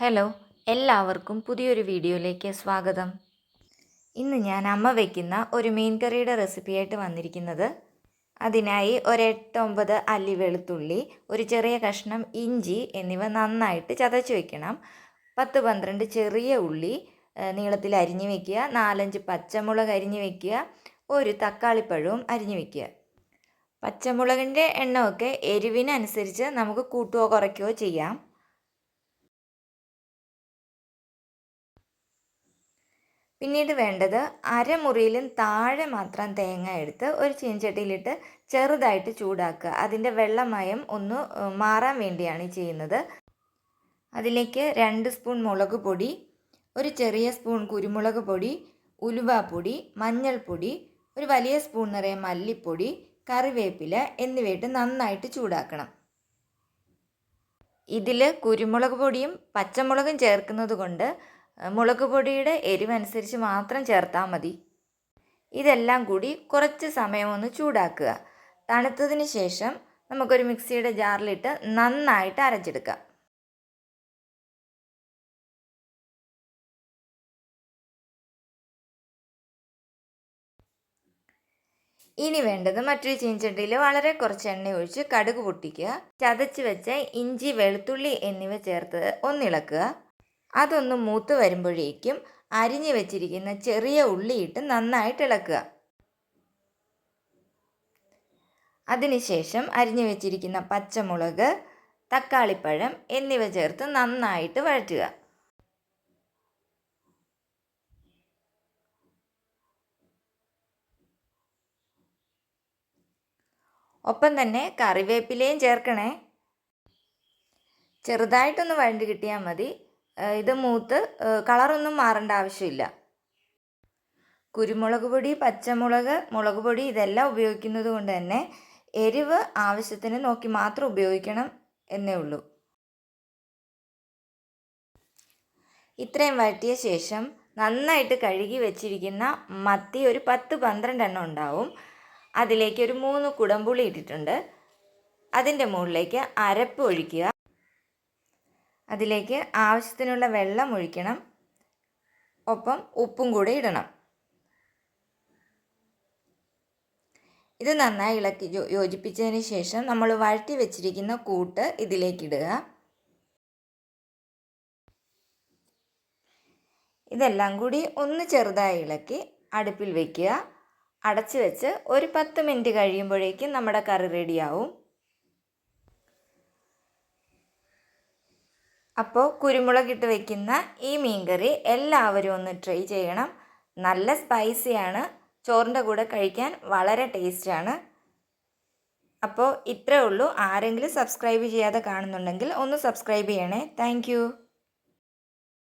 Hello എല്ലാവർക്കും പുതിയൊരു വീഡിയോയിലേക്ക് സ്വാഗതം. ഇന്ന് ഞാൻ അമ്മ വയ്ക്കുന്ന ഒരു മീൻ കറിയുടെ റെസിപ്പിയായിട്ട് വന്നിരിക്കുന്നത്. അതിനായി ഒരു എട്ടൊമ്പത് അല്ലി വെളുത്തുള്ളി ഒരു ചെറിയ കഷ്ണം ഇഞ്ചി എന്നിവ നന്നായിട്ട് ചതച്ച് വയ്ക്കണം പത്ത് പന്ത്രണ്ട് ചെറിയ ഉള്ളി നീളത്തിൽ അരിഞ്ഞു വയ്ക്കുക നാലഞ്ച് പച്ചമുളക് അരിഞ്ഞു വയ്ക്കുക ഒരു തക്കാളിപ്പഴവും അരിഞ്ഞു വയ്ക്കുക പച്ചമുളകിന്റെ എണ്ണമൊക്കെ എരിവിനനുസരിച്ച് നമുക്ക് കൂട്ടുകയോ കുറയ്ക്കുകയോ ചെയ്യാം. പിന്നീട് വേണ്ടത് അരമുറിയിലും താഴെ മാത്രം തേങ്ങ എടുത്ത് ഒരു ചീൻചട്ടിയിലിട്ട് ചെറുതായിട്ട് ചൂടാക്കുക. അതിന്റെ വെള്ളമയം ഒന്ന് മാറാൻ വേണ്ടിയാണ് ചെയ്യുന്നത്. അതിലേക്ക് രണ്ട് സ്പൂൺ മുളക് പൊടി ഒരു ചെറിയ സ്പൂൺ കുരുമുളക് പൊടി ഉലുവാപ്പൊടി മഞ്ഞൾപ്പൊടി ഒരു വലിയ സ്പൂൺ നിറയെ മല്ലിപ്പൊടി കറിവേപ്പില എന്നിവയിട്ട് നന്നായിട്ട് ചൂടാക്കണം. ഇതിൽ കുരുമുളക് പൊടിയും പച്ചമുളകും ചേർക്കുന്നത് കൊണ്ട് മുളക് പൊടിയുടെ എരിവനുസരിച്ച് മാത്രം ചേർത്താൽ മതി. ഇതെല്ലാം കൂടി കുറച്ച് സമയം ഒന്ന് ചൂടാക്കുക. തണുത്തതിന് ശേഷം നമുക്കൊരു മിക്സിയുടെ ജാറിലിട്ട് നന്നായിട്ട് അരച്ചെടുക്കാം. ഇനി വേണ്ടത് മറ്റൊരു ചീഞ്ചട്ടിയിൽ വളരെ കുറച്ച് എണ്ണ ഒഴിച്ച് കടുക് പൊട്ടിക്കുക. ചതച്ച് വെച്ച ഇഞ്ചി വെളുത്തുള്ളി എന്നിവ ചേർത്ത് ഒന്നിളക്കുക. അതൊന്ന് മൂത്ത് വരുമ്പോഴേക്കും അരിഞ്ഞു വെച്ചിരിക്കുന്ന ചെറിയ ഉള്ളിയിട്ട് നന്നായിട്ട് ഇളക്കുക. അതിനുശേഷം അരിഞ്ഞു വെച്ചിരിക്കുന്ന പച്ചമുളക് തക്കാളിപ്പഴം എന്നിവ ചേർത്ത് നന്നായിട്ട് വഴറ്റുക. ഒപ്പം തന്നെ കറിവേപ്പിലയും ചേർക്കണേ. ചെറുതായിട്ടൊന്ന് വഴണ്ട് കിട്ടിയാൽ മതി. ഇത് മൂത്ത് കളറൊന്നും മാറേണ്ട ആവശ്യമില്ല. കുരുമുളക് പൊടി പച്ചമുളക് മുളക് പൊടി ഇതെല്ലാം ഉപയോഗിക്കുന്നത് കൊണ്ട് തന്നെ എരിവ് ആവശ്യത്തിന് നോക്കി മാത്രം ഉപയോഗിക്കണം എന്നേ ഉള്ളൂ. ഇത്രയും വഴറ്റിയ ശേഷം നന്നായിട്ട് കഴുകി വെച്ചിരിക്കുന്ന മത്തി ഒരു പത്ത് പന്ത്രണ്ട് എണ്ണം ഉണ്ടാവും. അതിലേക്ക് ഒരു മൂന്ന് കുടംപുളി ഇട്ടിട്ടുണ്ട്. അതിന്റെ മുകളിലേക്ക് അരപ്പ് ഒഴിക്കുക. അതിലേക്ക് ആവശ്യത്തിനുള്ള വെള്ളം ഒഴിക്കണം. ഒപ്പം ഉപ്പും കൂടെ ഇടണം. ഇത് നന്നായി ഇളക്കി യോജിപ്പിച്ചതിന് ശേഷം നമ്മൾ വഴറ്റി വെച്ചിരിക്കുന്ന കൂട്ട് ഇതിലേക്കിടുക ഇതെല്ലാം കൂടി ഒന്ന് ചെറുതായി ഇളക്കി അടുപ്പിൽ വെക്കുക. അടച്ചു വെച്ച് ഒരു പത്ത് മിനിറ്റ് കഴിയുമ്പോഴേക്കും നമ്മുടെ കറി റെഡിയാവും അപ്പോൾ കുരുമുളകിട്ട് വെക്കുന്ന ഈ മീൻകറി എല്ലാവരും ഒന്ന് ട്രൈ ചെയ്യണം. നല്ല സ്പൈസിയാണ് ചോറിന്റെ കൂടെ കഴിക്കാൻ വളരെ ടേസ്റ്റാണ് അപ്പോൾ ഇത്രേ ഉള്ളൂ. ആരെങ്കിലും സബ്സ്ക്രൈബ് ചെയ്യാതെ കാണുന്നുണ്ടെങ്കിൽ ഒന്ന് സബ്സ്ക്രൈബ് ചെയ്യണേ. താങ്ക്